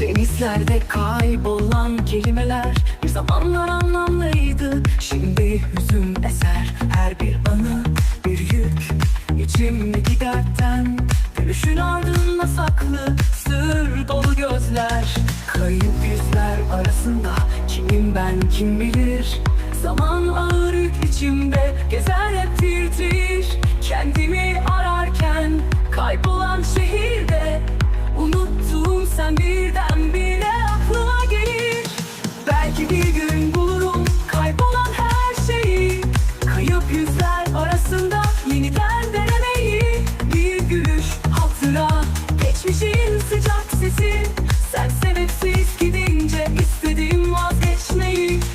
Denizlerde kaybolan kelimeler Bir zamanlar anlamlıydı. Şimdi hüzün eser Her bir anı bir yük. İçimdeki dertten Gülüşün ardında saklı Sır dolu gözler. Kayıp yüzler arasında Kimim ben kim bilir? Zaman ağır yük içimde Gezer hep tir tir Kendimi ararken Kaybolan şehir.